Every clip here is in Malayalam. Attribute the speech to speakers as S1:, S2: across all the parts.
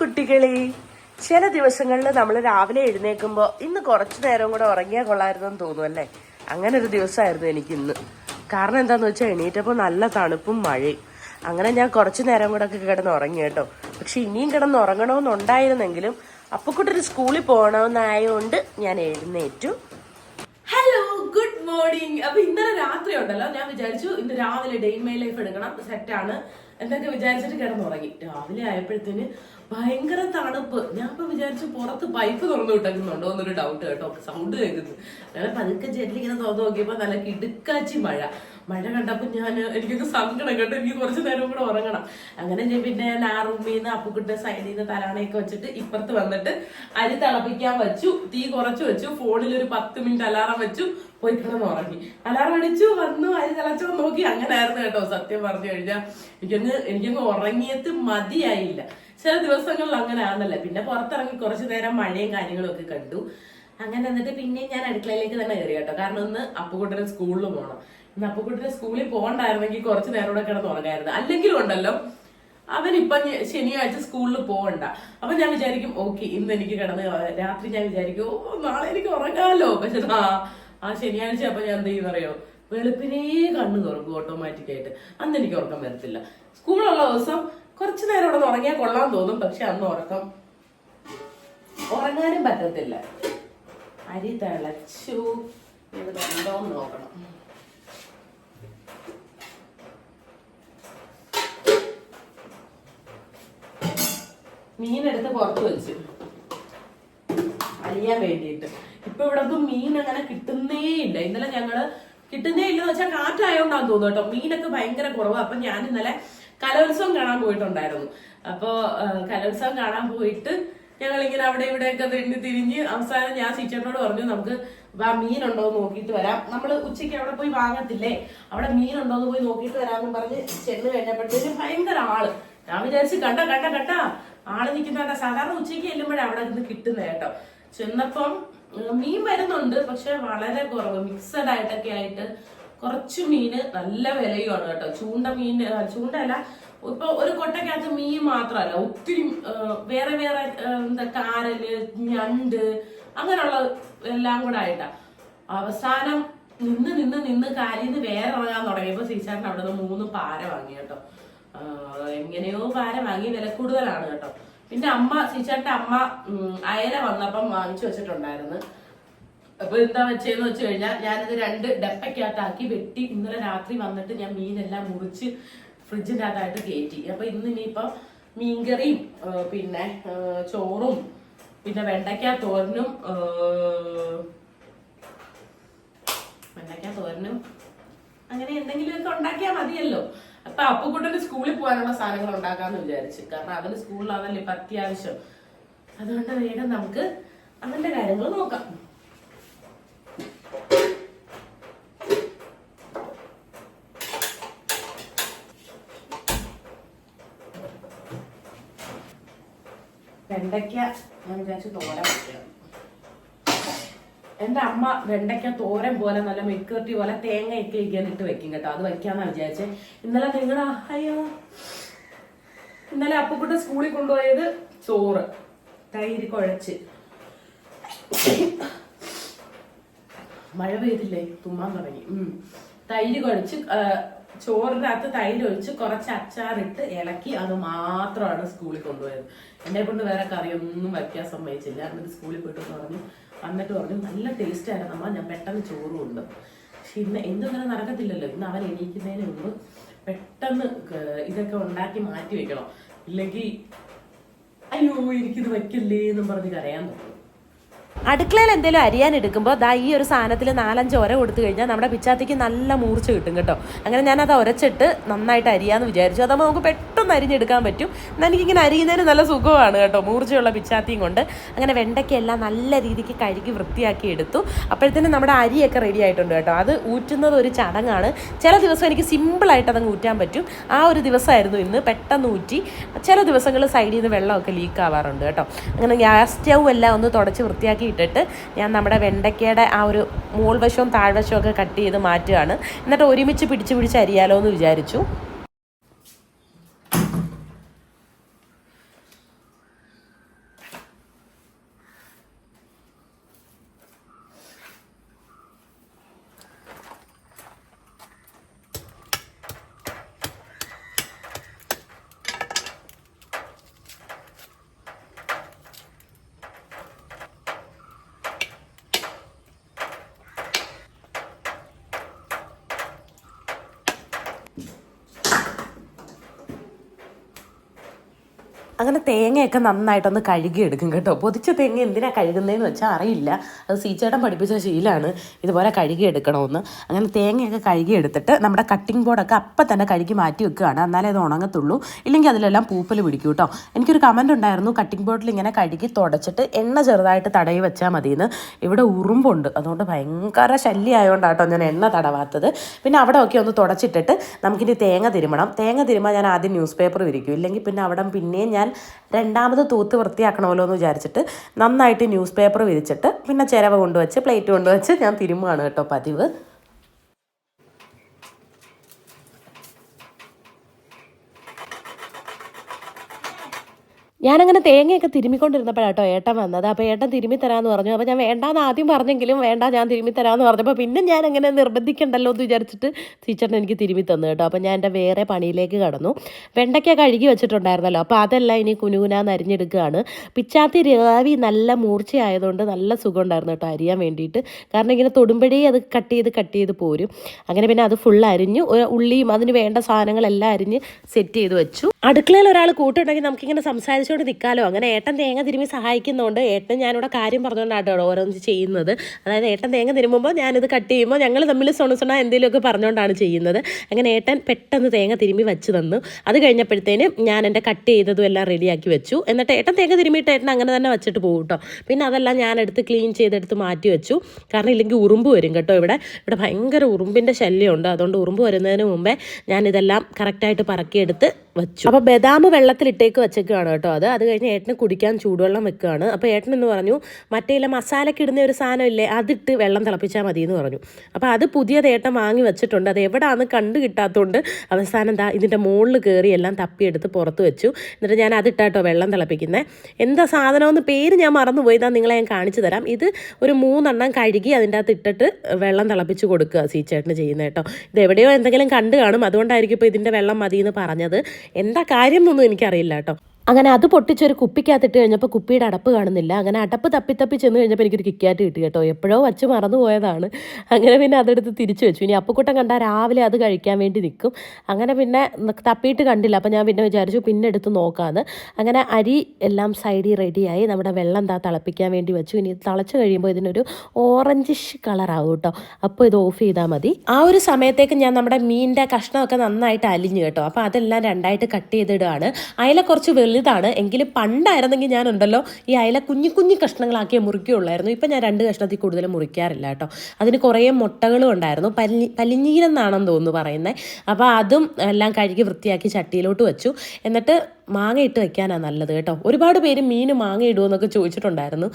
S1: കുട്ടികളെ ചില ദിവസങ്ങളിൽ നമ്മൾ രാവിലെ എഴുന്നേൽക്കുമ്പോൾ ഇന്ന് കുറച്ചു നേരം കൂടെ ഉറങ്ങിയാൽ കൊള്ളായിരുന്നെന്ന് തോന്നും അല്ലേ? അങ്ങനെ ഒരു ദിവസമായിരുന്നു എനിക്ക് ഇന്ന് കാരണം എന്താന്ന് വെച്ചാൽ എണീറ്റപ്പോൾ നല്ല തണുപ്പും മഴയും. അങ്ങനെ ഞാൻ കുറച്ച് നേരം കൂടെ ഒക്കെ കിടന്ന് ഉറങ്ങി കേട്ടോ. പക്ഷെ ഇനിയും കിടന്ന് ഉറങ്ങണമെന്നുണ്ടായിരുന്നെങ്കിലും അപ്പക്കുട്ടൊരു സ്കൂളിൽ പോകണമെന്നായതുകൊണ്ട് ഞാൻ എഴുന്നേറ്റു.
S2: ഹലോ ഗുഡ് മോർണിംഗ് അപ്പൊ ഇന്നലെ രാത്രി ഉണ്ടല്ലോ ഞാൻ വിചാരിച്ചു ഇന്ന് രാവിലെ ഡേ മൈ ലൈഫ് എടുക്കണം സെറ്റാണ് എന്നൊക്കെ വിചാരിച്ചിട്ട് കിടന്നുറങ്ങി. രാവിലെ ആയപ്പോഴത്തേന് ഭയങ്കര തണുപ്പ്. ഞാൻ ഇപ്പൊ വിചാരിച്ചു പുറത്ത് പൈപ്പ് തുറന്നു വിട്ടേക്കുന്നുണ്ടോ എന്നൊരു ഡൗട്ട് കേട്ടോ. സൗണ്ട് കേൾക്കുന്നു. അങ്ങനെ പതുക്കെ ജെല്ലി ഇങ്ങനെ തുറന്നു നോക്കിയപ്പോ നല്ല കിടുക്കാച്ചി മഴ. മഴ കണ്ടപ്പോ ഞാൻ എനിക്കൊക്കെ സങ്കടം കേട്ടോ. എനിക്ക് കുറച്ച് നേരം കൂടെ ഉറങ്ങണം. അങ്ങനെ ഞാൻ പിന്നെ ആ റൂമിൽ നിന്ന് അപ്പുക്കുട്ട സൈഡിൽ നിന്ന് തലാണയൊക്കെ വെച്ചിട്ട് ഇപ്പുറത്ത് വന്നിട്ട് അരി തിളപ്പിക്കാൻ വെച്ചു. തീ കുറച്ച് വെച്ചു. ഫോണിൽ ഒരു പത്ത് മിനിറ്റ് അലാറം വെച്ചു. പോയി കിടന്ന് ഉറങ്ങി. അലാറം അടിച്ചു. വന്നു. അരി തിളച്ചോ നോക്കി. അങ്ങനെ ആയിരുന്നു കേട്ടോ. സത്യം പറഞ്ഞു കഴിഞ്ഞാൽ എനിക്കൊന്ന് എനിക്കൊന്ന് ഉറങ്ങിയത് മതിയായില്ല. ചില ദിവസങ്ങളിൽ അങ്ങനെ ആണല്ലേ പിന്നെ പുറത്തിറങ്ങി കുറച്ച് നേരം മഴയും കാര്യങ്ങളും ഒക്കെ കണ്ടു. അങ്ങനെ എന്നിട്ട് പിന്നെ ഞാൻ അടുക്കളയിലേക്ക് തന്നെ കയറി കേട്ടോ. കാരണം ഇന്ന് അപ്പുകുട്ടന് സ്കൂളിൽ പോകണം ഇന്ന് അപ്പുകുട്ടന് സ്കൂളിൽ പോകണ്ടായിരുന്നെങ്കിൽ കുറച്ച് നേരം കൂടെ കിടന്ന് ഉറങ്ങായിരുന്നു. അല്ലെങ്കിലും ഉണ്ടല്ലോ അവനിപ്പം ശനിയാഴ്ച സ്കൂളിൽ പോകണ്ട അപ്പൊ ഞാൻ വിചാരിക്കും ഓക്കെ ഇന്ന് എനിക്ക് കിടന്ന് രാത്രി ഞാൻ വിചാരിക്കും ഓ നാളെ എനിക്ക് ഉറങ്ങാമല്ലോ. പക്ഷെ ആ ആ ശനിയാഴ്ച അപ്പൊ ഞാൻ എന്ത് ചെയ്യുന്നറിയോ വെളുപ്പിനേ കണ്ണു തുറക്കും ഓട്ടോമാറ്റിക് ആയിട്ട്. അന്ന് എനിക്ക് ഉറക്കം വരത്തില്ല. സ്കൂളുള്ള ദിവസം കുറച്ചു നേരം ഇവിടെ ഉറങ്ങിയാൽ കൊള്ളാൻ തോന്നും പക്ഷെ അന്ന് ഉറക്കം ഉറങ്ങാനും പറ്റത്തില്ല. അരി തിളച്ചു ഇത് നോക്കണം. മീനെടുത്ത് പുറത്ത് വെച്ചു. അരിയാൻ വേണ്ടിയിട്ട്. ഇപ്പൊ ഇവിടെ മീൻ അങ്ങനെ കിട്ടുന്നേ ഇല്ല. ഇന്നലെ ഞങ്ങൾ കിട്ടുന്നേ ഇല്ലെന്ന് വെച്ചാൽ കാറ്റായോണ്ടാന്ന് തോന്നുന്നു കേട്ടോ. മീനൊക്കെ ഭയങ്കര കുറവാണ് അപ്പൊ ഞാൻ ഇന്നലെ കലോത്സവം കാണാൻ പോയിട്ടുണ്ടായിരുന്നു. അപ്പൊ ആ, കലോത്സവം കാണാൻ പോയിട്ട് ഞങ്ങൾ ഇങ്ങനെ അവിടെ ഇവിടെയൊക്കെ തിരിഞ്ഞ് തിരിഞ്ഞ് അവസാനം ഞാൻ ടീച്ചറിനോട് പറഞ്ഞു നമുക്ക് വാ മീനുണ്ടോ എന്ന് നോക്കിയിട്ട് വരാം. നമ്മൾ ഉച്ചയ്ക്ക് അവിടെ പോയി വാങ്ങത്തില്ലേ? അവിടെ മീനുണ്ടോ എന്ന് പോയി നോക്കിയിട്ട് വരാമെന്ന് പറഞ്ഞ് ചെന്ന് കഴിഞ്ഞപ്പോഴത്തേക്കും ഭയങ്കര ആൾ. ഞാൻ വിചാരിച്ച് കണ്ട കണ്ട കണ്ട. ആൾ നിൽക്കുന്ന സാധാരണ ഉച്ചയ്ക്ക് ചെല്ലുമ്പോഴേ അവിടെ നിന്ന് കിട്ടുന്ന കേട്ടോ. ചെന്നപ്പം മീൻ വരുന്നുണ്ട് പക്ഷെ വളരെ കുറവ് മിക്സഡ് ആയിട്ടൊക്കെ ആയിട്ട് കുറച്ച് മീൻ നല്ല വിലയുമാണ് കേട്ടോ. ചൂണ്ട മീൻ ചൂണ്ടല്ല ഇപ്പൊ ഒരു കൊട്ടക്കകത്ത് മീൻ മാത്രമല്ല ഒത്തിരി വേറെ വേറെ എന്താ കാരൽ ഞണ്ട് അങ്ങനെയുള്ള എല്ലാം കൂടെ ആയിട്ടാ. അവസാനം നിന്ന് നിന്ന് നിന്ന് കാലിന്ന് വേറെ ഇറങ്ങാൻ തുടങ്ങിയപ്പോ സീസാറിന് അവിടെ നിന്ന് മൂന്ന് പാര വാങ്ങി കേട്ടോ. എങ്ങനെയോ പാര വാങ്ങി വില കൂടുതലാണ് കേട്ടോ. പിന്നെ അമ്മ സീച്ചാറിന്റെ അമ്മ അയല വന്നപ്പം വാങ്ങിച്ചു വെച്ചിട്ടുണ്ടായിരുന്നു. അപ്പൊ എന്താ വെച്ചേന്ന് വെച്ച് കഴിഞ്ഞാൽ ഞാനിത് രണ്ട് ഡപ്പയ്ക്കകത്താക്കി വെട്ടി ഇന്നലെ രാത്രി വന്നിട്ട് ഞാൻ മീനെല്ലാം മുറിച്ച് ഫ്രിഡ്ജിന്റെ അകത്തായിട്ട് കയറ്റി അപ്പൊ ഇന്ന് ഇനിയിപ്പം മീൻകറിയും പിന്നെ ചോറും പിന്നെ വെണ്ടയ്ക്ക തോരനും വെണ്ടയ്ക്ക തോരനും. അങ്ങനെ എന്തെങ്കിലുമൊക്കെ ഉണ്ടാക്കിയാൽ മതിയല്ലോ. അപ്പൊ അപ്പുക്കുട്ടന് സ്കൂളിൽ പോകാനുള്ള സാധനങ്ങൾ ഉണ്ടാക്കാന്ന് വിചാരിച്ചു. കാരണം അവന് സ്കൂളിലാണല്ലോ ഇപ്പൊ അത്യാവശ്യം. അതുകൊണ്ട് വേഗം നമുക്ക് അങ്ങനത്തെ കാര്യങ്ങൾ നോക്കാം. വെണ്ടയ്ക്ക ഞാൻ വിചാരിച്ചു തോരൻ വെക്കണം എന്റെ അമ്മ വെണ്ടയ്ക്ക തോരൻ പോലെ നല്ല മെക്കുവരട്ടി പോലെ തേങ്ങയൊക്കെ ഇട്ട് വെക്കും കേട്ടോ. അത് വെക്കാന്നാ വിചാരിച്ചേ. ഇന്നലെ നിങ്ങളുടെ അയ്യോ. ഇന്നലെ അപ്പുക്കുട്ട സ്കൂളിൽ കൊണ്ടുപോയത് ചോറ് തൈര് കുഴച്ച്. മഴ പെയ്തില്ലേ? തുമ്മാൻ തുടങ്ങി. തൈര് കുഴച്ച് ചോറിനകത്ത് തൈര് ഒഴിച്ച് കുറച്ച് അച്ചാറിട്ട് ഇളക്കി അത് മാത്രമാണ് സ്കൂളിൽ കൊണ്ടുപോയത്. എന്നെ കൊണ്ട് വേറെ കറിയൊന്നും വയ്ക്കാൻ സമ്മതിച്ചില്ല. എന്നിട്ട് സ്കൂളിൽ പോയിട്ട് പറഞ്ഞു. വന്നിട്ട് പറഞ്ഞു നല്ല ടേസ്റ്റ് ആയിരുന്നു അമ്മ. ഞാൻ പെട്ടെന്ന് ചോറും ഉണ്ട്. പക്ഷെ ഇന്ന് എന്തും നടക്കത്തില്ലല്ലോ. ഇന്ന് അവൻ എണീക്കുന്നതിന് മുമ്പ് പെട്ടെന്ന് ഇതൊക്കെ ഉണ്ടാക്കി മാറ്റി വെക്കണം. ഇല്ലെങ്കിൽ അയ്യോ എനിക്കിത് വയ്ക്കല്ലേ എന്നും പറഞ്ഞ് കരയാൻ തോന്നും
S1: അടുക്കളയിൽ എന്തെങ്കിലും അരിയാൻ എടുക്കുമ്പോൾ ദാ ഈ ഒരു സാധനത്തിൽ നാലഞ്ച് ഒര കൊടുത്തു കഴിഞ്ഞാൽ നമ്മുടെ പിച്ചാത്തിക്ക് നല്ല മൂർച്ച കിട്ടും കേട്ടോ. അങ്ങനെ ഞാനത് ഉരച്ചിട്ട് നന്നായിട്ട് അരിയാന്ന് വിചാരിച്ചു. അതാകുമ്പോൾ നമുക്ക് പെട്ടെന്ന് അരിഞ്ഞെടുക്കാൻ പറ്റും. എനിക്കിങ്ങനെ അരിയുന്നതിന് നല്ല സുഖമാണ് കേട്ടോ. മൂർച്ചയുള്ള പിച്ചാത്തിയും കൊണ്ട്. അങ്ങനെ വെണ്ടയ്ക്കെല്ലാം നല്ല രീതിക്ക് കഴുകി വൃത്തിയാക്കി എടുത്തു. അപ്പോഴത്തേനും നമ്മുടെ അരിയൊക്കെ റെഡി ആയിട്ടുണ്ട് കേട്ടോ. അത് ഊറ്റുന്നത് ഒരു ചടങ്ങാണ്. ചില ദിവസം എനിക്ക് സിമ്പിളായിട്ട് അതങ്ങ് ഊറ്റാൻ പറ്റും. ആ ഒരു ദിവസമായിരുന്നു ഇന്ന് പെട്ടെന്ന് ഊറ്റി. ചില ദിവസങ്ങൾ സൈഡിൽ നിന്ന് വെള്ളമൊക്കെ ലീക്ക് ആവാറുണ്ട് കേട്ടോ. അങ്ങനെ ഗ്യാസ് സ്റ്റൗ എല്ലാം ഒന്ന് തുടച്ച് വൃത്തിയാക്കി ഇട്ടിട്ട് ഞാൻ നമ്മുടെ വെണ്ടയ്ക്കയുടെ ആ ഒരു മോൾവശവും താഴ്വശവും ഒക്കെ കട്ട് ചെയ്ത് മാറ്റുകയാണ്. എന്നിട്ട് ഒരുമിച്ച് പിടിച്ച് പിടിച്ച് അരിയാലോ എന്ന് വിചാരിച്ചു.
S2: അങ്ങനെ തേങ്ങയൊക്കെ നന്നായിട്ടൊന്ന് കഴുകി എടുക്കും കേട്ടോ. പൊതിച്ച തേങ്ങ എന്തിനാ കഴുകുന്നതെന്ന് വെച്ചാൽ അറിയില്ല. അത് സീച്ചേട്ടൻ പഠിപ്പിച്ച ശീലമാണ് ഇതുപോലെ കഴുകി എടുക്കണമെന്ന് അങ്ങനെ തേങ്ങയൊക്കെ കഴുകി എടുത്തിട്ട് നമ്മുടെ കട്ടിംഗ് ബോർഡൊക്കെ അപ്പം തന്നെ കഴുകി മാറ്റി വെക്കുകയാണ്. എന്നാലേ അത് ഉണങ്ങത്തുള്ളൂ. ഇല്ലെങ്കിൽ അതിലെല്ലാം പൂപ്പൽ പിടിക്കും കേട്ടോ. എനിക്കൊരു കമന്റ് ഉണ്ടായിരുന്നു കട്ടിംഗ് ബോർഡിൽ ഇങ്ങനെ കഴുകി തുടച്ചിട്ട് എണ്ണ ചെറുതായിട്ട് തടയി വെച്ചാൽ മതിയെന്ന് ഇവിടെ ഉറുമ്പുണ്ട്. അതുകൊണ്ട് ഭയങ്കര ശല്യമായതുകൊണ്ടാണ് കേട്ടോ ഞാൻ എണ്ണ തടവാത്തത്. പിന്നെ അവിടെ ഒക്കെ ഒന്ന് തുടച്ചിട്ടിട്ട് നമുക്കിനി തേങ്ങ തിരുമണം. തേങ്ങ തിരുമാൻ ഞാൻ ആദ്യം ന്യൂസ് പേപ്പർ വിരിക്കും. ഇല്ലെങ്കിൽ പിന്നെ അവിടെ പിന്നെയും ഞാൻ രണ്ടാമത് തൂത്ത് വൃത്തിയാക്കണമല്ലോ എന്ന് വിചാരിച്ചിട്ട് നന്നായിട്ട് ന്യൂസ് പേപ്പർ വിരിച്ചിട്ട് പിന്നെ ചിരവ കൊണ്ടുവച്ച് പ്ലേറ്റ് കൊണ്ടുവച്ച് ഞാൻ തിരുമ്മുകയാണ് കേട്ടോ പതിവ്. ഞാനങ്ങനെ തേങ്ങയൊക്കെ തിരുമ്മിക്കൊണ്ടിരുന്നപ്പോഴാട്ടോ ഏട്ടൻ വന്നത്. അപ്പോൾ ഏട്ടൻ തിരുമ്മി തരാമെന്ന് പറഞ്ഞു. അപ്പോൾ ഞാൻ വേണ്ടാന്ന് ആദ്യം പറഞ്ഞെങ്കിലും വേണ്ട ഞാൻ തിരുമ്മി തരാമെന്ന് പറഞ്ഞപ്പോൾ പിന്നെ ഞാൻ അങ്ങനെ നിർബന്ധിക്കണ്ടല്ലോ എന്ന് വിചാരിച്ചിട്ട് ടീച്ചറിന് എനിക്ക് തിരുമ്മി തന്നു കേട്ടോ. അപ്പോൾ ഞാൻ എന്റെ വേറെ പണിയിലേക്ക് കടന്നു. വെണ്ടയ്ക്ക കഴുകി വെച്ചിട്ടുണ്ടായിരുന്നല്ലോ. അപ്പോൾ അതെല്ലാം ഇനി കുനുകുനാന്ന് അരിഞ്ഞെടുക്കുകയാണ്. പിച്ചാത്തി രാവി നല്ല മൂർച്ചയായതുകൊണ്ട് നല്ല സുഖം ഉണ്ടായിരുന്നു കേട്ടോ അരിയാൻ വേണ്ടിയിട്ട്. കാരണം ഇങ്ങനെ തൊടുമ്പഴേ അത് കട്ട് ചെയ്ത് കട്ട് ചെയ്ത് പോരും. അങ്ങനെ പിന്നെ അത് ഫുൾ അരിഞ്ഞു. ഉള്ളിയും അതിന് വേണ്ട സാധനങ്ങളെല്ലാം അരിഞ്ഞ് സെറ്റ് ചെയ്ത് വെച്ചു. അടുക്കളയിൽ ഒരാൾ കൂട്ടുണ്ടെങ്കിൽ നമുക്കിങ്ങനെ സംസാരിച്ചുകൊണ്ട് നിൽക്കാലോ അങ്ങനെ ഏട്ടൻ തേങ്ങ തിരുമ്മി സഹായിക്കുന്നുണ്ട് ഏട്ടൻ ഞാനിവിടെ കാര്യം പറഞ്ഞുകൊണ്ടാട്ടോ ഓരോന്ന് ചെയ്യുന്നത്. അതായത് ഏട്ടൻ തേങ്ങ തിരുമ്പുമ്പോൾ ഞാനിത് കട്ട് ചെയ്യുമ്പോൾ ഞങ്ങൾ തമ്മിൽ സൊണ സൊണ എന്തെങ്കിലുമൊക്കെ പറഞ്ഞുകൊണ്ടാണ് ചെയ്യുന്നത്. അങ്ങനെ ഏട്ടൻ പെട്ടെന്ന് തേങ്ങ തിരുമ്മി വെച്ച് തന്നു. അത് കഴിഞ്ഞപ്പോഴത്തേനും ഞാൻ എന്റെ കട്ട് ചെയ്തതും എല്ലാം റെഡിയാക്കി വെച്ചു. എന്നിട്ട് ഏട്ടൻ തേങ്ങ തിരുമ്മിയിട്ട് ഏട്ടൻ അങ്ങനെ തന്നെ വെച്ചിട്ട് പോകും കേട്ടോ പിന്നെ അതെല്ലാം ഞാൻ എടുത്ത് ക്ലീൻ ചെയ്തെടുത്ത് മാറ്റി വെച്ചു. കാരണം ഇല്ലെങ്കിൽ ഉറുമ്പ് വരും കേട്ടോ ഇവിടെ. ഇവിടെ ഭയങ്കര ഉറുമ്പിന്റെ ശല്യമുണ്ട്. അതുകൊണ്ട് ഉറുമ്പ് വരുന്നതിന് മുമ്പേ ഞാനിതെല്ലാം കറക്റ്റായിട്ട് പറക്കിയെടുത്ത് വെച്ചു. അപ്പോൾ ബദാം വെള്ളത്തിൽ വെള്ളത്തിലിട്ടേക്ക് വെച്ചേക്കാണ് കേട്ടോ അത്. അത് കഴിഞ്ഞ് ഏട്ടന് കുടിക്കാൻ ചൂടുവെള്ളം വെക്കുകയാണ് അപ്പോൾ ഏട്ടൻ എന്ന് പറഞ്ഞു മറ്റേ ഇല്ല മസാലയ്ക്ക് ഇടുന്ന ഒരു സാധനം ഇല്ലേ? അതിട്ട് വെള്ളം തിളപ്പിച്ചാൽ മതി എന്ന് പറഞ്ഞു. അപ്പോൾ അത് പുതിയത് ഏട്ടൻ വാങ്ങി വെച്ചിട്ടുണ്ട്. അത് എവിടെയാണെന്ന് കണ്ടു കിട്ടാത്തതുകൊണ്ട് അവസാനം എന്താ ഇതിന്റെ മുകളിൽ കയറി എല്ലാം തപ്പിയെടുത്ത് പുറത്ത് വെച്ചു. എന്നിട്ട് ഞാൻ അതിട്ടാട്ടോ വെള്ളം തിളപ്പിക്കുന്നത് എന്താ സാധനമെന്ന് പേര് ഞാൻ മറന്നുപോയി. ഇതാ നിങ്ങളെ ഞാൻ കാണിച്ചു തരാം. ഇത് ഒരു മൂന്നെണ്ണം കഴുകി അതിന്റെ അകത്ത് ഇട്ടിട്ട് വെള്ളം തിളപ്പിച്ച് കൊടുക്കുക സീച്ചേട്ടന് ചെയ്യുന്നത് കേട്ടോ. ഇത് എവിടെയോ എന്തെങ്കിലും കണ്ടു കാണും. അതുകൊണ്ടായിരിക്കും ഇപ്പോൾ ഇതിന്റെ വെള്ളം മതി എന്ന് പറഞ്ഞത്. എന്താ കാര്യം എന്നൊന്നും എനിക്കറിയില്ല കേട്ടോ. അങ്ങനെ അത് പൊട്ടിച്ചൊരു കുപ്പിക്കകത്തിട്ട് കഴിഞ്ഞപ്പോൾ കുപ്പിയുടെ അടപ്പ് കാണുന്നില്ല. അങ്ങനെ അടപ്പ് തപ്പി തപ്പി ചെന്ന് കഴിഞ്ഞപ്പോൾ എനിക്കൊരു കിക്കാറ്റ് കിട്ടി കേട്ടോ. എപ്പോഴോ വച്ച് മറന്നു പോയതാണ്. അങ്ങനെ പിന്നെ അതെടുത്ത് തിരിച്ചു വെച്ചു. ഇനി അപ്പക്കൂട്ടം കണ്ടാൽ രാവിലെ അത് കഴിക്കാൻ വേണ്ടി നിൽക്കും അങ്ങനെ പിന്നെ തപ്പിയിട്ട് കണ്ടില്ല. അപ്പോൾ ഞാൻ പിന്നെ വിചാരിച്ചു പിന്നെ എടുത്ത് നോക്കാമെന്ന് അങ്ങനെ അരി എല്ലാം സൈഡിൽ റെഡിയായി. നമ്മുടെ വെള്ളം താ തിളപ്പിക്കാൻ വേണ്ടി വെച്ചു. ഇനി തിളച്ച് കഴിയുമ്പോൾ ഇതിനൊരു ഓറഞ്ചിഷ് കളറാവും കേട്ടോ. അപ്പോൾ ഇത് ഓഫ് ചെയ്താൽ മതി. ആ ഒരു സമയത്തേക്ക് ഞാൻ നമ്മുടെ മീനിന്റെ കഷ്ണമൊക്കെ നന്നായിട്ട് അലിഞ്ഞു കേട്ടോ. അപ്പോൾ അതെല്ലാം രണ്ടായിട്ട് കട്ട് ചെയ്തിടുകയാണ് അതിലെ കുറച്ച് വലുതാണ്. എങ്കിലും പണ്ടായിരുന്നെങ്കിൽ ഞാനുണ്ടല്ലോ ഈ അയല കുഞ്ഞു കുഞ്ഞു കഷ്ണങ്ങളാക്കിയേ മുറിക്കുകയുള്ളായിരുന്നു. ഇപ്പം ഞാൻ രണ്ട് കഷ്ണത്തിൽ കൂടുതൽ മുറിക്കാറില്ല കേട്ടോ. അതിന് കുറേ മുട്ടകളും ഉണ്ടായിരുന്നു. പല്ലി പലിഞ്ഞീരെന്നാണെന്ന് തോന്നുന്നു പറയുന്നത് അപ്പോൾ അതും എല്ലാം കഴുകി വൃത്തിയാക്കി ചട്ടിയിലോട്ട് വെച്ചു. എന്നിട്ട് മാങ്ങ ഇട്ട് വെക്കാനാണ് നല്ലത് കേട്ടോ. ഒരുപാട് പേര് മീൻ മാങ്ങ ഇടുമെന്നൊക്കെ ചോദിച്ചിട്ടുണ്ടായിരുന്നു.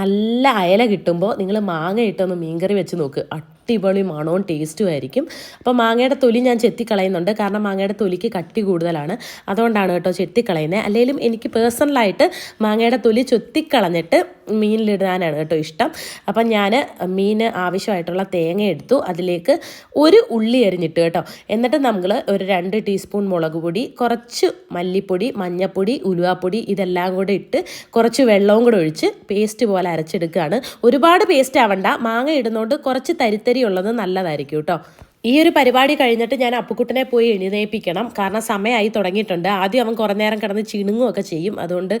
S2: നല്ല അയല കിട്ടുമ്പോൾ നിങ്ങൾ മാങ്ങ ഇട്ടൊന്ന് മീൻകറി വെച്ച് നോക്ക്. അടിപൊളി മണവും ടേസ്റ്റും ആയിരിക്കും. അപ്പോൾ മാങ്ങയുടെ തൊലി ഞാൻ ചെത്തിക്കളയുന്നുണ്ട്. കാരണം മാങ്ങയുടെ തൊലിക്ക് കട്ടി കൂടുതലാണ്. അതുകൊണ്ടാണ് കേട്ടോ ചെത്തിക്കളയുന്നത് അല്ലെങ്കിലും എനിക്ക് പേഴ്സണലായിട്ട് മാങ്ങയുടെ തൊലി ചെത്തിക്കളഞ്ഞിട്ട് മീനിലിടാനാണ് കേട്ടോ ഇഷ്ടം. അപ്പം ഞാൻ മീൻ ആവശ്യമായിട്ടുള്ള തേങ്ങ എടുത്തു. അതിലേക്ക് ഒരു ഉള്ളി അരിഞ്ഞിട്ട് കേട്ടോ. എന്നിട്ട് നമ്മൾ ഒരു രണ്ട് ടീസ്പൂൺ മുളക് പൊടി കുറച്ച് മല്ലിപ്പൊടി മഞ്ഞപ്പൊടി ഉലുവാപ്പൊടി ഇതെല്ലാം കൂടെ ഇട്ട് കുറച്ച് വെള്ളവും കൂടെ ഒഴിച്ച് പേസ്റ്റ് പോലെ അരച്ചെടുക്കുകയാണ്. ഒരുപാട് പേസ്റ്റ് ആവണ്ട. മാങ്ങ ഇടുന്നതുകൊണ്ട് കുറച്ച് തരിത്തരി ഉള്ളത് നല്ലതായിരിക്കും കേട്ടോ ഈ ഒരു പരിപാടി കഴിഞ്ഞിട്ട് ഞാൻ അപ്പുക്കുട്ടനെ പോയി എഴുന്നേൽപ്പിക്കണം കാരണം സമയമായി തുടങ്ങിയിട്ടുണ്ട്. ആദ്യം അവൻ കുറേ നേരം കിടന്ന് ചിണുങ്ങുമൊക്കെ ചെയ്യും. അതുകൊണ്ട്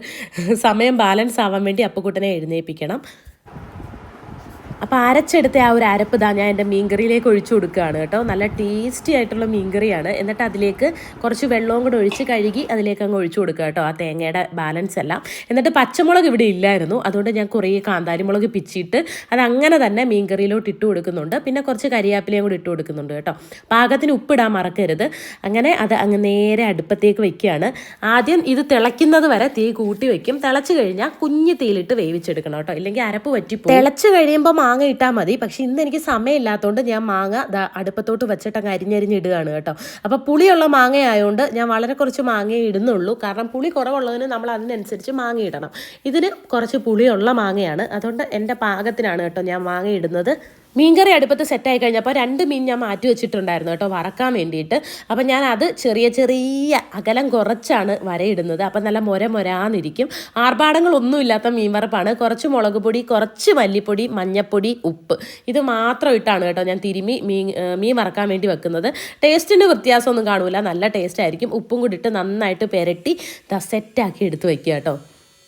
S2: സമയം ബാലൻസ് ആവാൻ വേണ്ടി അപ്പുക്കുട്ടനെ എഴുന്നേൽപ്പിക്കണം അപ്പോൾ അരച്ചെടുത്ത ആ ഒരു അരപ്പ് ഇതാ ഞാൻ എന്റെ മീൻകറിയിലേക്ക് ഒഴിച്ചു കൊടുക്കുകയാണ് കേട്ടോ. നല്ല ടേസ്റ്റി ആയിട്ടുള്ള മീൻകറിയാണ്. എന്നിട്ട് അതിലേക്ക് കുറച്ച് വെള്ളവും കൂടെ ഒഴിച്ച് കഴുകി അതിലേക്ക് അങ്ങ് ഒഴിച്ചു കൊടുക്കുക കേട്ടോ ആ തേങ്ങയുടെ ബാലൻസ് എല്ലാം. എന്നിട്ട് പച്ചമുളക് ഇവിടെ ഇല്ലായിരുന്നു. അതുകൊണ്ട് ഞാൻ കുറേ കാന്താരിമുളക് പിച്ചിട്ട് അത് അങ്ങനെ തന്നെ മീൻകറിയിലോട്ട് ഇട്ട് കൊടുക്കുന്നുണ്ട്. പിന്നെ കുറച്ച് കരിയാപ്പിലയും കൂടി ഇട്ട് കൊടുക്കുന്നുണ്ട് കേട്ടോ. പാകത്തിന് ഉപ്പിടാൻ മറക്കരുത്. അങ്ങനെ അത് അങ്ങ് നേരെ അടുപ്പത്തേക്ക് വെക്കുകയാണ്. ആദ്യം ഇത് തിളയ്ക്കുന്നത് വരെ തീ കൂട്ടി വെക്കും. തിളച്ച് കഴിഞ്ഞാൽ കുഞ്ഞ് തീയിലിട്ട് വേവിച്ചെടുക്കണം കേട്ടോ. ഇല്ലെങ്കിൽ അരപ്പ് പറ്റി തിളച്ച് കഴിയുമ്പോൾ മാങ്ങ ഇട്ടാൽ മതി. പക്ഷെ ഇന്ന് എനിക്ക് സമയമില്ലാത്തതുകൊണ്ട് ഞാൻ മാങ്ങ അടുപ്പത്തോട്ട് വെച്ചിട്ട് അങ്ങ് അരിഞ്ഞരിഞ്ഞിടുകയാണ് കേട്ടോ. അപ്പോൾ പുളിയുള്ള മാങ്ങ ആയതുകൊണ്ട് ഞാൻ വളരെ കുറച്ച് മാങ്ങയെ ഇടുന്നുള്ളൂ. കാരണം പുളി കുറവുള്ളതിന് നമ്മൾ അതിനനുസരിച്ച് മാങ്ങ ഇടണം. ഇതിന് കുറച്ച് പുളിയുള്ള മാങ്ങയാണ്. അതുകൊണ്ട് എന്റെ പാകത്തിനാണ് കേട്ടോ ഞാൻ മാങ്ങ ഇടുന്നത്. മീൻകറി അടുപ്പത്ത് സെറ്റായി കഴിഞ്ഞപ്പോൾ രണ്ട് മീൻ ഞാൻ മാറ്റി വെച്ചിട്ടുണ്ടായിരുന്നു കേട്ടോ വറക്കാൻ വേണ്ടിയിട്ട്. അപ്പം ഞാൻ അത് ചെറിയ ചെറിയ അകലം കുറച്ചാണ് വരയിടുന്നത്. അപ്പം നല്ല മൊര മൊരാന്നിരിക്കും. ആർഭാടങ്ങളൊന്നും ഇല്ലാത്ത മീൻ വറപ്പാണ്. കുറച്ച് മുളക് പൊടി കുറച്ച് മല്ലിപ്പൊടി മഞ്ഞപ്പൊടി ഉപ്പ്. ഇത് മാത്രം ഇട്ടാണ് കേട്ടോ ഞാൻ തിരുമി മീൻ മീൻ വറക്കാൻ വേണ്ടി വെക്കുന്നത്. ടേസ്റ്റിന് വ്യത്യാസമൊന്നും കാണൂല. നല്ല ടേസ്റ്റ് ആയിരിക്കും. ഉപ്പും കൂടി ഇട്ട് നന്നായിട്ട് പെരട്ടി ദ സെറ്റാക്കി എടുത്ത് വയ്ക്കുക കേട്ടോ.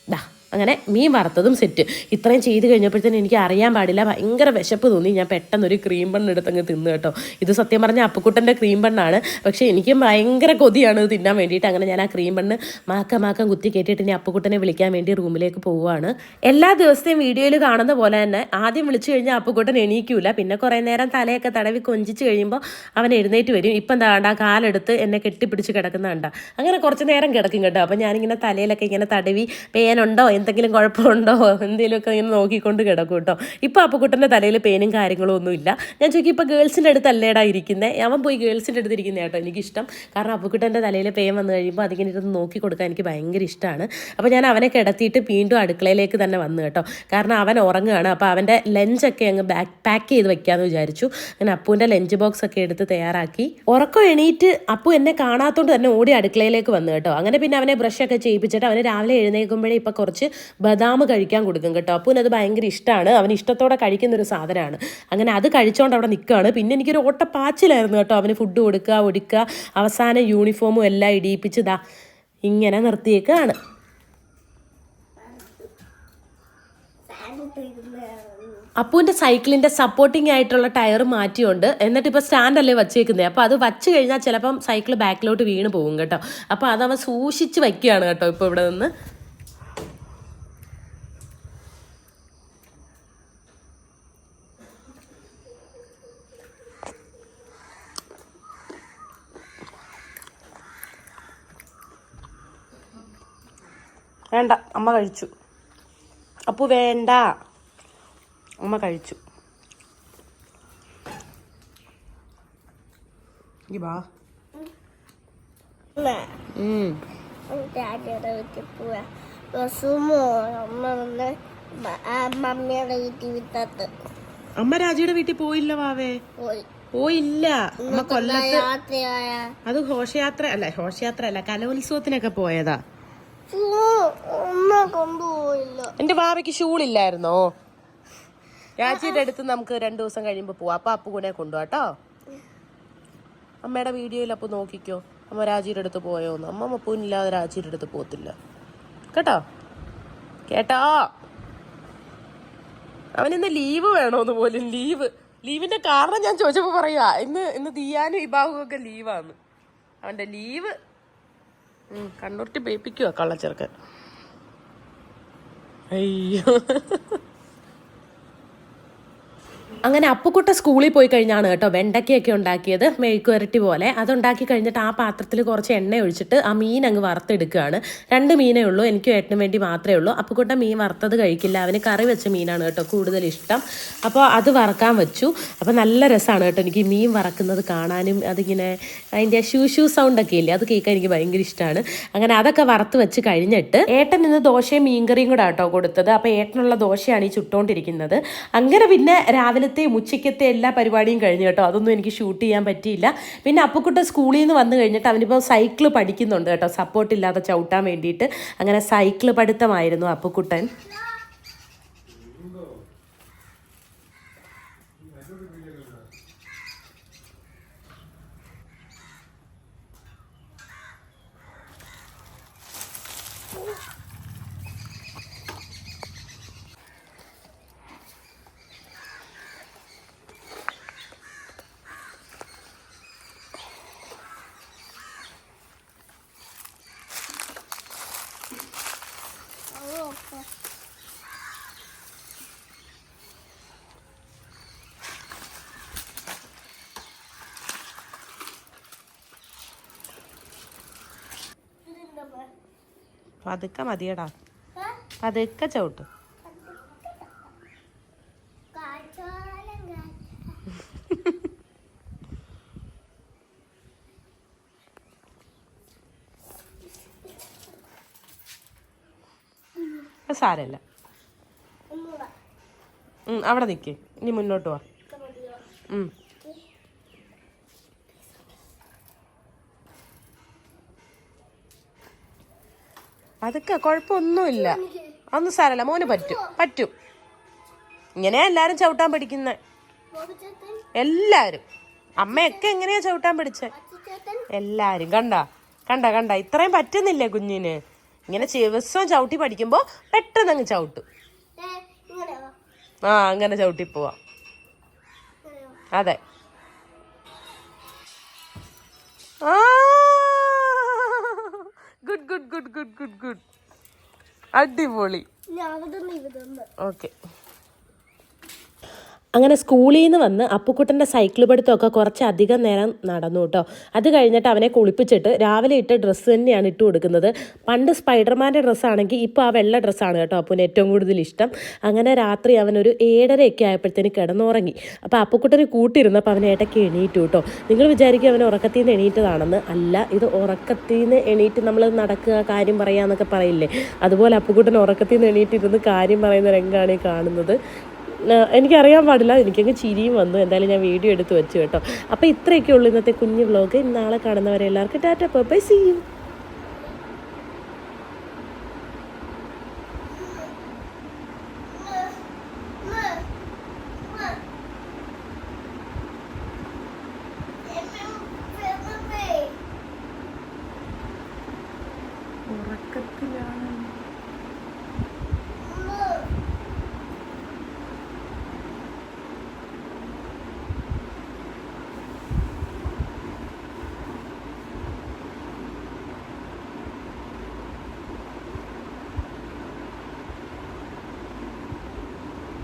S2: ദാ. അങ്ങനെ മീൻ വറുത്തതും സെറ്റ് ഇത്രയും ചെയ്ത് കഴിഞ്ഞപ്പോഴത്തേനും എനിക്ക് അറിയാൻ പാടില്ല. ഭയങ്കര വിശപ്പ് തോന്നി. ഞാൻ പെട്ടെന്ന് ഒരു ക്രീം ബണ്ണെടുത്ത് എടുത്തങ്ങ് തിന്നു കേട്ടോ. ഇത് സത്യം പറഞ്ഞാൽ അപ്പുക്കുട്ടന്റെ ക്രീം ബണ്ണാണ് പക്ഷേ എനിക്കും ഭയങ്കര കൊതിയാണ് തിന്നാൻ വേണ്ടിയിട്ട്. അങ്ങനെ ഞാൻ ആ ക്രീം ബണ്ണ് മാക്ക മാക്കം കുത്തി കയറ്റിയിട്ട് ഇനി അപ്പുക്കുട്ടനെ വിളിക്കാൻ വേണ്ടി റൂമിലേക്ക് പോവുകയാണ്. എല്ലാ ദിവസത്തെയും വീഡിയോയിൽ കാണുന്ന പോലെ തന്നെ ആദ്യം വിളിച്ചു കഴിഞ്ഞാൽ അപ്പുക്കുട്ടൻ എണീക്കൂല. പിന്നെ കുറേ നേരം തലയൊക്കെ തടവി കൊഞ്ചിച്ച് കഴിയുമ്പോൾ അവൻ എഴുന്നേറ്റ് വരും. ഇപ്പം എന്താ കാലെടുത്ത് എന്നെ കെട്ടിപ്പിടിച്ച് കിടക്കുന്ന കണ്ട. അങ്ങനെ കുറച്ച് നേരം കിടക്കും കേട്ടോ. അപ്പം ഞാനിങ്ങനെ തലയിലൊക്കെ ഇങ്ങനെ തടവി പേനുണ്ടോ? എന്തെങ്കിലും കുഴപ്പമുണ്ടോ? എന്തെങ്കിലുമൊക്കെ ഇങ്ങനെ നോക്കിക്കൊണ്ട് കിടക്കും കേട്ടോ. ഇപ്പോൾ അപ്പുക്കുട്ടന്റെ തലയിൽ പേനും കാര്യങ്ങളും ഒന്നും ഇല്ല ഞാൻ ചോദിക്കും ഇപ്പോൾ ഗേൾസിന്റെ അടുത്ത് അല്ലേടാ ഇരിക്കുന്നത് അവൻ പോയി ഗേൾസിന്റെ അടുത്ത് ഇരിക്കുന്ന കേട്ടോ എനിക്കിഷ്ടം. കാരണം അപ്പുക്കുട്ടന്റെ തലയിൽ പേൻ വന്നു കഴിയുമ്പോൾ അതിങ്ങനെ ഇരുന്ന് നോക്കി കൊടുക്കാൻ എനിക്ക് ഭയങ്കര ഇഷ്ടമാണ് അപ്പോൾ ഞാൻ അവനെ കിടത്തിയിട്ട് വീണ്ടും അടുക്കളയിലേക്ക് തന്നെ വന്നു കേട്ടോ. കാരണം അവൻ ഉറങ്ങുകയാണ്. അപ്പോൾ അവന്റെ ലഞ്ചൊക്കെ അങ്ങ് ബാക്ക് പാക്ക് ചെയ്ത് വെക്കാമെന്ന് വിചാരിച്ചു. അങ്ങനെ അപ്പുവിന്റെ ലഞ്ച് ബോക്സ് ഒക്കെ എടുത്ത് തയ്യാറാക്കി. ഉറക്കം എണീറ്റ് അപ്പു എന്നെ കാണാത്തോണ്ട് തന്നെ ഓടി അടുക്കളയിലേക്ക് വന്നു കേട്ടോ. അങ്ങനെ പിന്നെ അവനെ ബ്രഷൊക്കെ ചെയ്യിപ്പിച്ചിട്ട് അവന് രാവിലെ എഴുന്നേൽക്കുമ്പോഴേ ഇപ്പോൾ കുറച്ച് ബദാം കഴിക്കാൻ കൊടുക്കും കേട്ടോ. അപ്പുവിന് അത് ഭയങ്കര ഇഷ്ടമാണ് അവന് ഇഷ്ടത്തോടെ കഴിക്കുന്ന ഒരു സാധനമാണ്. അങ്ങനെ അത് കഴിച്ചുകൊണ്ട് അവിടെ നിൽക്കുകയാണ് പിന്നെ എനിക്കൊരു ഓട്ടപ്പാച്ചിലായിരുന്നു കേട്ടോ. അവന് ഫുഡ് കൊടുക്കുക ഒടുക്കുക അവസാനം യൂണിഫോമും എല്ലാം ഇടിയിപ്പിച്ച് ദാ ഇങ്ങനെ നിർത്തിയേക്കാണ്. അപ്പുവിന്റെ സൈക്കിളിന്റെ സപ്പോർട്ടിംഗ് ആയിട്ടുള്ള ടയർ മാറ്റിയുണ്ട് എന്നിട്ട് ഇപ്പോൾ സ്റ്റാൻഡല്ലേ വച്ചേക്കുന്നത് അപ്പോൾ അത് വച്ച് കഴിഞ്ഞാൽ ചിലപ്പം സൈക്കിൾ ബാക്കിലോട്ട് വീണ് പോകും കേട്ടോ. അപ്പോൾ അതവൻ സൂക്ഷിച്ച് വയ്ക്കുകയാണ് കേട്ടോ ഇപ്പോൾ ഇവിടെ നിന്ന്. വേണ്ട അമ്മ കഴിച്ചു. അപ്പു വേണ്ട. അമ്മ കഴിച്ചു. ഈ വാ. ഉം.
S3: ഡാഡിയുടെ വീട്ടിൽ പോവാ. ബസ്സുമോ? അമ്മ വന്ന് മ- ആ മമ്മിയുടെ വീട്ടിൽ വിട്ടത്.
S2: അമ്മ രാജിയുടെ വീട്ടിൽ പോയില്ല വാവേ.
S3: പോയി.
S2: പോയില്ല. അമ്മ കൊല്ലത്ത് അത് ഘോഷയാത്ര അല്ല ഘോഷയാത്ര അല്ല കലോത്സവത്തിനൊക്കെ പോയതാ. എന്റെ ബാബയ്ക്ക് ഷൂളില്ലായിരുന്നോ? രാജിയുടെ അടുത്ത് നമുക്ക് രണ്ടു ദിവസം കഴിയുമ്പോ പോവാം. അപ്പൊ അപ്പു കൂടെ കൊണ്ടുപോട്ടോ അമ്മയുടെ വീഡിയോയിൽ അപ്പൊ നോക്കിക്കോ. അമ്മ രാജിയുടെ അടുത്ത് പോയോന്ന്. അമ്മ അപ്പൂനില്ലാതെ രാജിയുടെ അടുത്ത് പോകത്തില്ല. കേട്ടോ? കേട്ടോ? അവനിന്ന് ലീവ് വേണോന്ന് പോലും ലീവ്. ലീവിന്റെ കാരണം ഞാൻ ചോദിച്ചപ്പോ പറയാ ഇന്ന് ഇന്ന് ദിയാനും ഇബാഹും ഒക്കെ ലീവാന്ന്. അവന്റെ ലീവ് ഉം, പേപ്പിക്കുക കള്ളച്ചെറുക്കൻ. അയ്യോ. അങ്ങനെ അപ്പുക്കുട്ട സ്കൂളിൽ പോയി കഴിഞ്ഞാണ് കേട്ടോ വെണ്ടയ്ക്കയൊക്കെ ഉണ്ടാക്കിയത് മെഴുക്കുവരട്ടി പോലെ. അതുണ്ടാക്കി കഴിഞ്ഞിട്ട് ആ പാത്രത്തിൽ കുറച്ച് എണ്ണ ഒഴിച്ചിട്ട് ആ മീൻ അങ്ങ് വറുത്തെടുക്കുകയാണ്. രണ്ട് മീനേ ഉള്ളൂ എനിക്ക് ഏട്ടനും വേണ്ടി മാത്രമേ ഉള്ളൂ. അപ്പുക്കുട്ട മീൻ വറുത്തത് കഴിക്കില്ല അവന് കറി വെച്ച മീനാണ് കേട്ടോ കൂടുതൽ ഇഷ്ടം. അപ്പോൾ അത് വറക്കാൻ വെച്ചു. അപ്പോൾ നല്ല രസമാണ് കേട്ടോ എനിക്ക് മീൻ വറക്കുന്നത് കാണാനും അതിങ്ങനെ അതിന്റെ ഷൂ ഷൂ സൗണ്ട് ഒക്കെ ഇല്ലേ അത് കേൾക്കാൻ എനിക്ക് ഭയങ്കര ഇഷ്ടമാണ്. അങ്ങനെ അതൊക്കെ വറുത്ത് വെച്ച് കഴിഞ്ഞിട്ട് ഏട്ടൻ ഇന്ന് ദോശയും മീൻകറിയും കൂടെ കേട്ടോ കൊടുത്തത്. അപ്പോൾ ഏട്ടനുള്ള ദോശയാണ് ഈ ചുട്ടുകൊണ്ടിരിക്കുന്നത്. അങ്ങനെ പിന്നെ രാവിലത്തെയും ഉച്ചയ്ക്കത്തെ എല്ലാ പരിപാടിയും കഴിഞ്ഞു കേട്ടോ. അതൊന്നും എനിക്ക് ഷൂട്ട് ചെയ്യാൻ പറ്റിയില്ല. പിന്നെ അപ്പുക്കുട്ട സ്കൂളിൽ നിന്ന് വന്നു കഴിഞ്ഞിട്ട് അവനിപ്പോൾ സൈക്കിൾ പഠിക്കുന്നുണ്ട് കേട്ടോ. സപ്പോർട്ട് ഇല്ലാതെ ചവിട്ടാൻ വേണ്ടിയിട്ട്. അങ്ങനെ സൈക്കിൾ പഠിത്തമായിരുന്നു അപ്പുക്കുട്ടൻ. പതുക്കെ മതിയടാ. പതുക്കെ ചവിട്ട്. സാരല്ല അവിടെ നിൽക്കേ ഇനി മുന്നോട്ട് വാ. അതൊക്കെ കുഴപ്പമൊന്നുമില്ല അതൊന്നും സാരല്ല മോന് പറ്റും. പറ്റും. ഇങ്ങനെ എല്ലാരും ചവിട്ടാൻ പഠിക്കുന്ന.
S3: ബോബിച്ചേട്ടൻ
S2: എല്ലാരും. അമ്മയൊക്കെ എങ്ങനെയാ ചവിട്ടാൻ പഠിച്ചേ? എല്ലാരും. കണ്ട? കണ്ട കണ്ട? ഇത്രയും പറ്റുന്നില്ലേ കുഞ്ഞിന്? ഇങ്ങനെ ദിവസവും ചവിട്ടി പഠിക്കുമ്പോ പെട്ടെന്ന് അങ്ങ് ചവിട്ടും. ആ അങ്ങനെ ചവിട്ടി പോവാ. അതെ. ആ good good good good good good അടിപൊളി. ഓക്കെ അങ്ങനെ സ്കൂളിൽ നിന്ന് വന്ന് അപ്പുക്കുട്ടന്റെ സൈക്കിൾ പഠിത്തമൊക്കെ കുറച്ച് അധികം നേരം നടന്നു കേട്ടോ അത് കഴിഞ്ഞിട്ട് അവനെ കുളിപ്പിച്ചിട്ട് രാവിലെ ഇട്ട ഡ്രസ്സ് തന്നെയാണ് ഇട്ട് കൊടുക്കുന്നത്. പണ്ട് സ്പൈഡർമാന്റെ ഡ്രസ്സാണെങ്കിൽ ഇപ്പോൾ ആ വെള്ള ഡ്രസ്സാണ് കേട്ടോ അപ്പുവിന് ഏറ്റവും കൂടുതൽ ഇഷ്ടം. അങ്ങനെ രാത്രി അവനൊരു ഏഴരയൊക്കെ ആയപ്പോഴത്തേന് കിടന്നുറങ്ങി. അപ്പോൾ അപ്പുക്കുട്ടന് കൂട്ടിരുന്നപ്പോൾ അവൻ ഏട്ടയ്ക്ക് എണീറ്റു കേട്ടോ നിങ്ങൾ വിചാരിക്കും അവൻ ഉറക്കത്തിൽ നിന്ന് എണീറ്റതാണെന്ന്. അല്ല ഇത് ഉറക്കത്തിൽ നിന്ന് എണീറ്റ് നമ്മൾ നടക്കുക കാര്യം പറയുക എന്നൊക്കെ പറയില്ലേ? അതുപോലെ അപ്പുക്കുട്ടൻ ഉറക്കത്തിൽ നിന്ന് എണീറ്റിരുന്ന് കാര്യം പറയുന്ന രംഗമാണ് കാണുന്നത്. എനിക്കറിയാൻ പാടില്ല. എനിക്കങ്ങ് ചിരിയും വന്നു. എന്തായാലും ഞാൻ വീഡിയോ എടുത്ത് വെച്ചു കേട്ടോ. അപ്പോൾ ഇത്രയൊക്കെ ഉള്ളൂ ഇന്നത്തെ കുഞ്ഞു വ്ലോഗ്. നാളെ കാണുന്നവരെ എല്ലാവർക്കും ടാറ്റ ബൈ സീ യു ഉറക്കത്തിലാണ്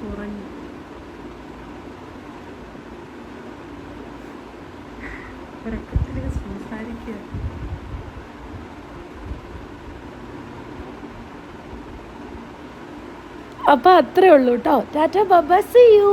S2: ഉറങ്ങി ഉറക്കത്തിൽ സംസാരിക്കുക അപ്പോൾ അത്രേ ഉള്ളൂ കേട്ടോ ടാറ്റ ബബ സി യു